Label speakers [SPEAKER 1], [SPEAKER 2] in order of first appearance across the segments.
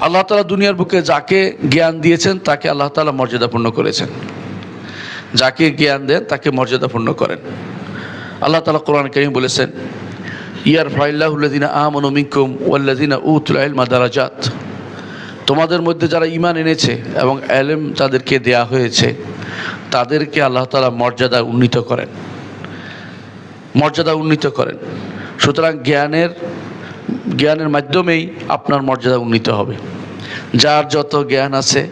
[SPEAKER 1] আল্লাহ তালা দুনিয়ার বুকে যাকে জ্ঞান দিয়েছেন, তাকে আল্লাহ তালা মর্যাদাপূর্ণ করেছেন। যাকে জ্ঞান দেন, তাকে মর্যাদাপূর্ণ করেন। আল্লাহ তালা কোরআন করিম বলেছেন ইয়ার ফাইল্লাহুল্লাদিনা আমন মিকুম ওয়াল্লাদিনা উতুল ইলমা দারাজাত। তোমাদের মধ্যে যারা ইমান এনেছে এবং এলেম তাদেরকে দেয়া হয়েছে, তাদেরকে আল্লাহ তালা মর্যাদা উন্নীত করেন। মর্যাদা উন্নীত করেন। সুতরাং জ্ঞানের জ্ঞানের মাধ্যমেই আপনার মর্যাদা উন্নীত হবে। যার যত জ্ঞান আছে,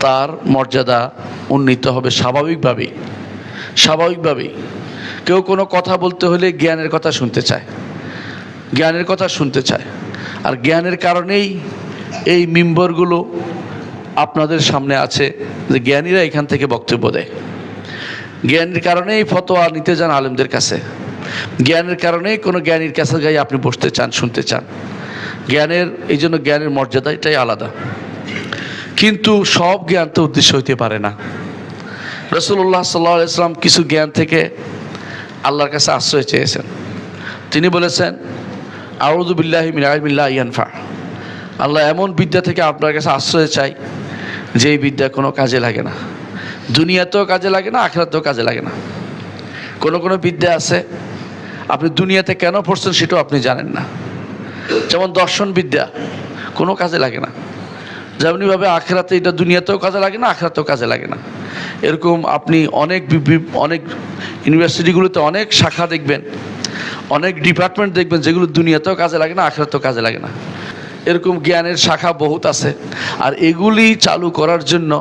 [SPEAKER 1] তার মর্যাদা উন্নীত হবে স্বাভাবিকভাবেই। স্বাভাবিকভাবেই। কেউ কোনো কথা বলতে হলে জ্ঞানের কথা শুনতে চায়। জ্ঞানের কথা শুনতে চায়। আর জ্ঞানের কারণেই এই মিম্বরগুলো আপনাদের সামনে আছে যে জ্ঞানীরা এখান থেকে বক্তব্য দেয়। জ্ঞানের কারণেই ফতোয়া নিতে যান আলেমদের কাছে। জ্ঞানের কারণে কোনো জ্ঞানীর কাছে গায়ে আপনি বসতে চান, শুনতে চান। জ্ঞানের, এই জন্য জ্ঞানের মর্যাদা এটাই আলাদা। কিন্তু সব জ্ঞান তো উদ্দেশ্য হইতে পারে না। রসুল্লাহ সাল্লাহ ইসলাম কিছু জ্ঞান থেকে আল্লাহর কাছে আশ্রয় চেয়েছেন। তিনি বলেছেন আউদুবিল্লাহ মিনাবিল্লাহ ইয়ানফা। আল্লাহ এমন বিদ্যা থেকে আপনার কাছে আশ্রয় চাই যে বিদ্যা কোনো কাজে লাগে না। দুনিয়াতেও কাজে লাগে না, আখেরাতেও কাজে লাগে না। কোনো কোনো বিদ্যা আছে আপনি দুনিয়াতে কেন পড়ছেন সেটাও আপনি জানেন না। যেমন দর্শন বিদ্যা কোনো কাজে লাগে না। যেমনিভাবে আখেরাতে এটা দুনিয়াতেও কাজে লাগে না, আখেরাতেও কাজে লাগে না। এরকম আপনি অনেক অনেক ইউনিভার্সিটিগুলোতে অনেক শাখা দেখবেন, অনেক ডিপার্টমেন্ট দেখবেন যেগুলো দুনিয়াতেও কাজে লাগে না, আখেরাতেও কাজে লাগে না। এরকম জ্ঞানের শাখা বহুত আছে, আর এগুলি চালু করার জন্য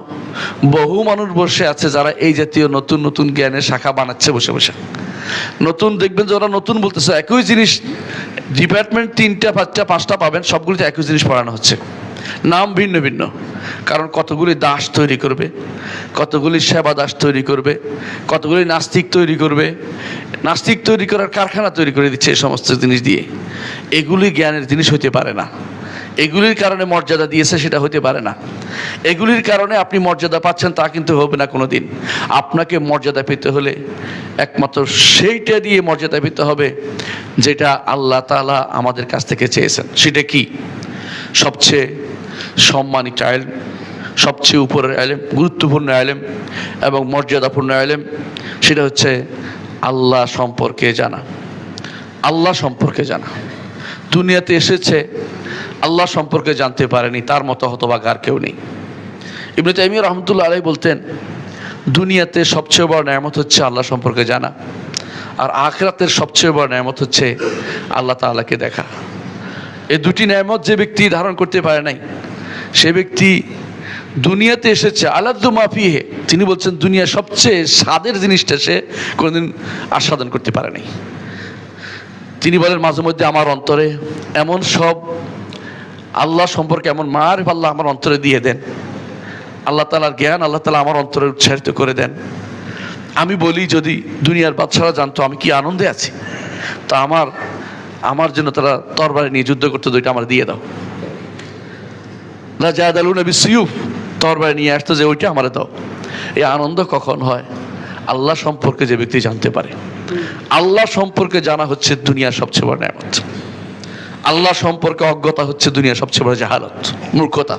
[SPEAKER 1] বহু মানুষ বসে আছে যারা এই জাতীয় নতুন নতুন জ্ঞানের শাখা বানাচ্ছে বসে বসে। নতুন দেখবেন যে ওরা নতুন বলতেছে, একই জিনিস ডিপার্টমেন্ট তিনটা, পাঁচটা পাঁচটা পাবেন, সবগুলিতে একই জিনিস পড়ানো হচ্ছে। নাম ভিন্ন ভিন্ন। কারণ কতগুলি দাস তৈরি করবে, কতগুলি সেবা দাস তৈরি করবে, কতগুলি নাস্তিক তৈরি করবে, নাস্তিক তৈরি করার কারখানা তৈরি করে দিচ্ছে এই সমস্ত জিনিস দিয়ে। এগুলি জ্ঞানের জিনিস হতে পারে না। এগুলির কারণে মর্যাদা দিয়েছে সেটা হতে পারে না। এগুলির কারণে আপনি মর্যাদা পাচ্ছেন তা কিন্তু হবে না কোনো দিন আপনাকে মর্যাদা পেতে হলে একমাত্র সেইটা দিয়ে মর্যাদা পেতে হবে যেটা আল্লাহ তালা আমাদের কাছ থেকে চেয়েছেন। সেটা কি? সবচেয়ে সম্মানিত আইলেম সবচেয়ে উপরের আইলেম গুরুত্বপূর্ণ আইলেম এবং মর্যাদাপূর্ণ আইলেম সেটা হচ্ছে আল্লাহ সম্পর্কে জানা। আল্লাহ সম্পর্কে জানা। দুনিয়াতে এসেছে আল্লাহ সম্পর্কে জানতে পারেনি, তার মতো হতবাক আর কেউ নেই। ইবনে তাইমিয়া রহমতুল্লাহ আলাই বলতেন, দুনিয়াতে সবচেয়ে বড় নেয়ামত হচ্ছে আল্লাহ সম্পর্কে জানা, আর আখরাতের সবচেয়ে বড় নেয়ামত হচ্ছে আল্লাহ তাআলাকে দেখা। এই দুটি নেয়ামত যে ব্যক্তি ধারণ করতে পারে নাই, সে ব্যক্তি দুনিয়াতে এসেছে আলাদু মাফিহে তিনি বলছেন দুনিয়ার সবচেয়ে স্বাদের জিনিসটা সে কোনোদিন আস্বাদন করতে পারে নাই। তিনি বলেন, মাঝে মধ্যে আমার অন্তরে এমন সব আল্লাহ সম্পর্কে এমন মার আল্লাহ আমার অন্তরে দিয়ে দেন। আল্লাহ তালার জ্ঞান আল্লাহ তালা আমার অন্তরে উৎসাহিত করে দেন। আমি বলি, যদি দুনিয়ার বাদশারা জানতো আমি কি আনন্দে আছি, তা আমার আমার জন্য তারা তরবারি নিয়ে যুদ্ধ করতে দুইটা আমার দিয়ে দাও। রাজা আদালু নবী সিউফ তরবারি নিয়ে আসতো যে ওইটা আমার দাও। এই আনন্দ কখন হয়? আল্লাহ সম্পর্কে যে ব্যক্তি জানতে পারে। আল্লাহ সম্পর্কে জানা হচ্ছে দুনিয়ার সবচেয়ে বড় নেয়ামত। আল্লাহ সম্পর্কে অজ্ঞতা হচ্ছে দুনিয়ার সবচেয়ে বড় জাহালত মূর্খতা।